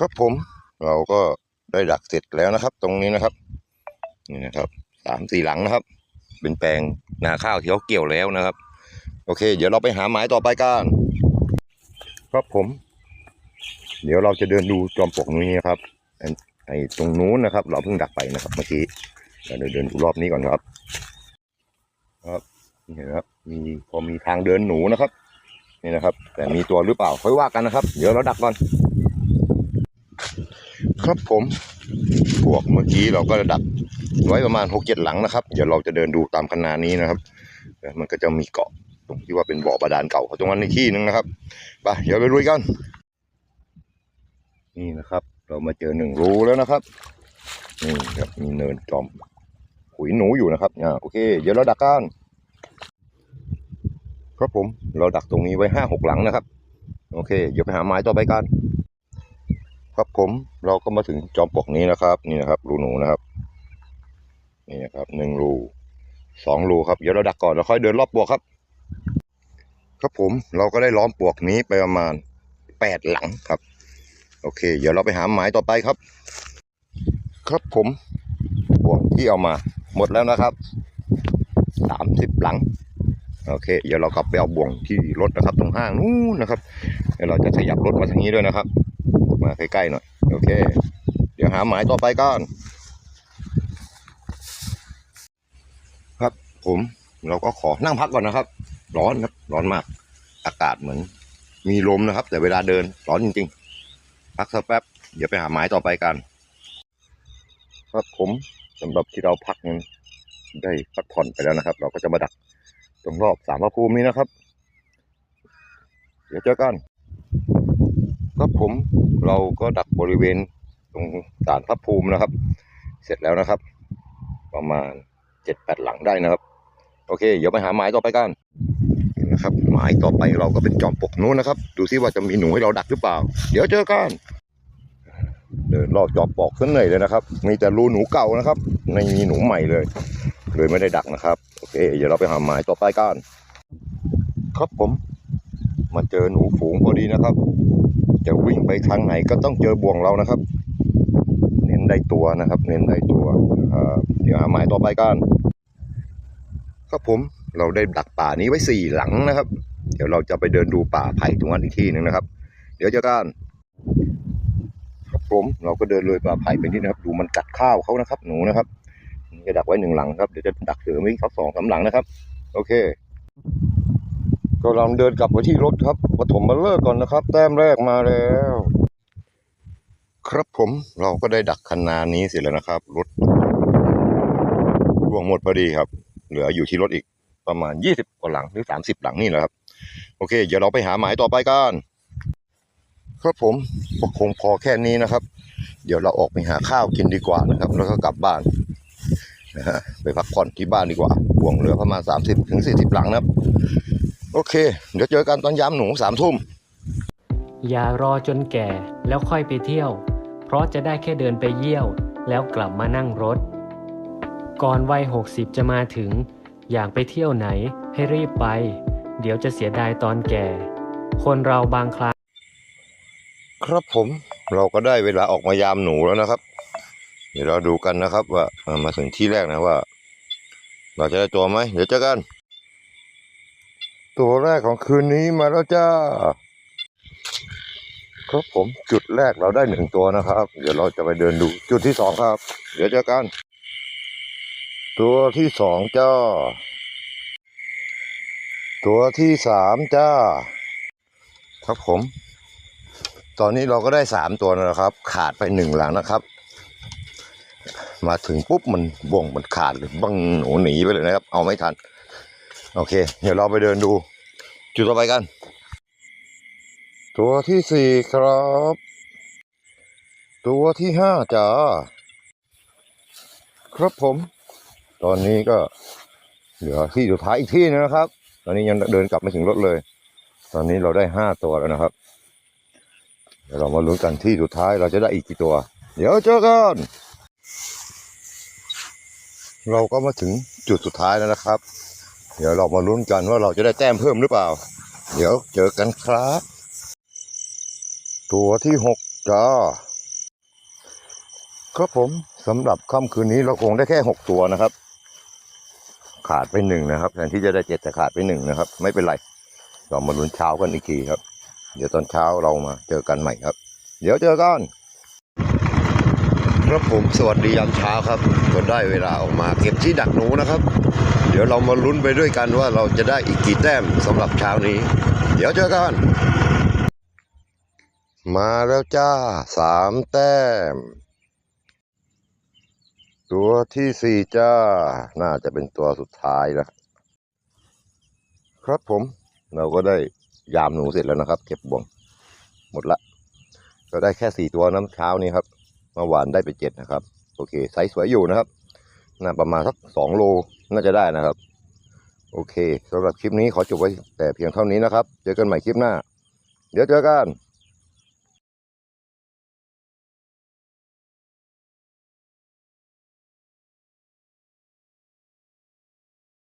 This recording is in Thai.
ครับผมเราก็ได้ดักเสร็จแล้วนะครับ ตรงนี้นะครับ นี่นะครับสามสี่หลังนะครับ เป็นแปลงนาข้าวที่เขาเกี่ยวแล้วนะครับ โอเค เดี๋ยวเราไปหาหมายต่อไปกันครับผม เดี๋ยวเราจะเดินดูจอมปลวกนี้นะครับไอ้ตรงนู้นนะครับ เราเพิ่งดักไปนะครับเมื่อกี้เราเดินดูรอบนี้ก่อนครับ ครับนี่นะครับมีพอมีทางเดินหนูนะครับ นี่นะครับ แต่มีตัวหรือเปล่าค่อยว่ากันนะครับ เดี๋ยวเราดักก่อน ครับผมพวกเมื่อกี้เราก็ดักไว้ประมาณหกเจ็ดหลังนะครับ เดี๋ยวเราจะเดินดูตามคันนานี้นะครับแล้วมันก็จะมีเกาะตรงที่ว่าเป็นบ่อบาดาลเก่าตรงนั้นในที่นึงนะครับไปเดี๋ยวไปลุยกัน นี่นะครับ เรามาเจอหนึ่งรูแล้วนะครับนี่ครับมีเนินจอมขุยหนูอยู่นะครับอ่าโอเค เดี๋ยวเราดักกันครับผมเราดักตรงนี้ไว้ห้าหกหลังนะครับ โอเค เดี๋ยวไปหาไม้ต่อไปกัน ครับผมเราก็มาถึงจอมปลวกนี้นะครับ นี่นะครับรูหนูนะครับ นี่นะครับหนึ่งรูสองรูครับเดี๋ยวเราดักก่อนแล้วค่อยเดินรอบปลวกครับ ครับผมเราก็ได้ล้อมปลวกนี้ไปประมาณแปดหลังครับ โอเค เดี๋ยวเราไปหาหมายต่อไปครับ ครับผมปลวกที่เอามาหมดแล้วนะครับสามสิบหลังโอเค เดี๋ยวเรากลับไปเอาบ่วงที่รถนะครับ ตรงห้างนู้นนะครับเดี๋ยวเราจะขยับรถมาทางนี้ด้วยนะครับ มาใกล้ๆหน่อย โอเค เดี๋ยวหาหมายต่อไปก่อน ครับผมเราก็ขอนั่งพักก่อนนะครับ ร้อนครับ ร้อนมาก อากาศเหมือน มีลมนะครับ แต่เวลาเดินร้อนจริงๆ พักสักแป๊บ เดี๋ยวไปหาหมายต่อไปกัน ครับผมสำหรับที่เราพักนั้นได้พักผ่อนไปแล้วนะครับ เราก็จะมาดักตรงรอบสามพระภูมินี้นะครับ เดี๋ยวเจอกัน ครับผมเราก็ดักบริเวณตรงศาลพระภูมินะครับ เสร็จแล้วนะครับ ประมาณเจ็ดแปดหลังได้นะครับ โอเค เดี๋ยวไปหาหมายต่อไปกันนะครับ หมายต่อไปเราก็เป็นจอมปกนู้นนะครับ ดูซิว่าจะมีหนูให้เราดักหรือเปล่า เดี๋ยวเจอกันเดินรอบจอมปลวกซะเหนื่อยเลยนะครับ มีแต่รูหนูเก่านะครับไม่มีหนูใหม่เลย เลยไม่ได้ดักนะครับ โอเค เดี๋ยวเราไปหาหมายต่อไปกันครับผม มาเจอหนูฝูงพอดีนะครับ จะวิ่งไปทางไหนก็ต้องเจอบ่วงเรานะครับ เน้นได้ตัวนะครับ เน้นได้ตัวเดี๋ยวหาหมายต่อไปกันครับผมเราได้ดักป่านี้ไว้สี่หลังนะครับ เดี๋ยวเราจะไปเดินดูป่าไผ่ตรงนั้นอีกที่หนึ่งนะครับ เดี๋ยวเจอกันครับผมเราก็เดินเลยป่าไผ่ไปนี่นะครับ ดูมันกัดข้าวเขานะครับ หนูนะครับนี่จะดักไว้หนึ่งหลังครับเดี๋ยวจะดักเสริมอีกสักสองสามหลังนะครับ โอเค ก็ลองเดินกลับไปที่รถครับปฐมมาเลิกก่อนนะครับ แต้มแรกมาแล้ว ครับผมเราก็ได้ดักคันนานี้เสร็จแล้วนะครับ รถร่วงหมดพอดีครับ เหลืออยู่ที่รถอีกประมาณยี่สิบกว่าหลังหรือสามสิบหลังนี่แหละครับ โอเค เดี๋ยวเราไปหาหมายต่อไปกันครับผมก็คงพอแค่นี้นะครับ เดี๋ยวเราออกไปหาข้าวกินดีกว่านะครับ แล้วก็กลับบ้านนะฮะไปพักผ่อนที่บ้านดีกว่าห่วงเหลือประมาณสามสิบถึงสี่สิบหลังนะครับ โอเค เดี๋ยวเจอกันตอนยามหนูสามทุ่ม อย่ารอจนแก่แล้วค่อยไปเที่ยว เพราะจะได้แค่เดินไปเยี่ยว แล้วกลับมานั่งรถ ก่อนวัย 60 จะมาถึง อยากไปเที่ยวไหนให้รีบไป เดี๋ยวจะเสียดายตอนแก่ คนเราบางครั้งครับผมเราก็ได้เวลาออกมายามหนูแล้วนะครับ เดี๋ยวเราดูกันนะครับว่าเอ่อมาถึงที่แรกนะว่า เราจะได้ตัวไหมเดี๋ยวเจอกัน ตัวแรกของคืนนี้มาแล้วจ้า ครับผมจุดแรกเราได้หนึ่งตัวนะครับ เดี๋ยวเราจะไปเดินดูจุดที่สองครับ เดี๋ยวเจอกัน ตัวที่สองจ้า ตัวที่สามจ้า ครับผม ตอนนี้เราก็ได้สามตัวแล้วนะครับ ขาดไปหนึ่งหลังนะครับ มาถึงปุ๊บมันบ่วงมันขาดเลยบังหนูหนีไปเลยนะครับ เอาไม่ทัน โอเค เดี๋ยวเราไปเดินดู จุดต่อไปกัน ตัวที่สี่ครับ ตัวที่ห้าจ้าครับผม ตอนนี้ก็เหลือที่สุดท้ายอีกที่นึงนะครับ ตอนนี้ยังเดินกลับไม่ถึงรถเลย ตอนนี้เราได้ห้าตัวแล้วนะครับ เดี๋ยวเรามาลุ้นกันที่สุดท้ายเราจะได้อีกกี่ตัว เดี๋ยวเจอกัน เราก็มาถึงจุดสุดท้ายแล้วนะครับ เดี๋ยวเรามาลุ้นกันว่าเราจะได้แต้มเพิ่มหรือเปล่า เดี๋ยวเจอกันครับ ตัวที่หกจ้าครับผมสำหรับค่ำคืนนี้เราคงได้แค่หกตัวนะครับ ขาดไปหนึ่งนะครับแทนที่จะได้เจ็ดแต่ขาดไปหนึ่งนะครับ ไม่เป็นไร เรามาลุ้นเช้ากันอีกทีครับ เดี๋ยวตอนเช้าเรามาเจอกันใหม่ครับ เดี๋ยวเจอกัน ครับผมสวัสดียามเช้าครับก็ได้เวลาออกมาเก็บที่ดักหนูนะครับ เดี๋ยวเรามาลุ้นไปด้วยกันว่าเราจะได้อีกกี่แต้มสำหรับเช้านี้ เดี๋ยวเจอกัน มาแล้วจ้าสามแต้ม ตัวที่สี่จ้า น่าจะเป็นตัวสุดท้ายแล้วครับผมเราก็ได้ยามหนูเสร็จแล้วนะครับ เก็บบ่วงหมดละ ก็ได้แค่สี่ตัวน้ำเช้านี้ครับ เมื่อวานได้ไปเจ็ดนะครับ โอเคไซส์สวยอยู่นะครับน่าประมาณสักสองโลน่าจะได้นะครับ โอเคสำหรับคลิปนี้ขอจบไว้แต่เพียงเท่านี้นะครับ เจอกันใหม่คลิปหน้า เดี๋ยวเจอกัน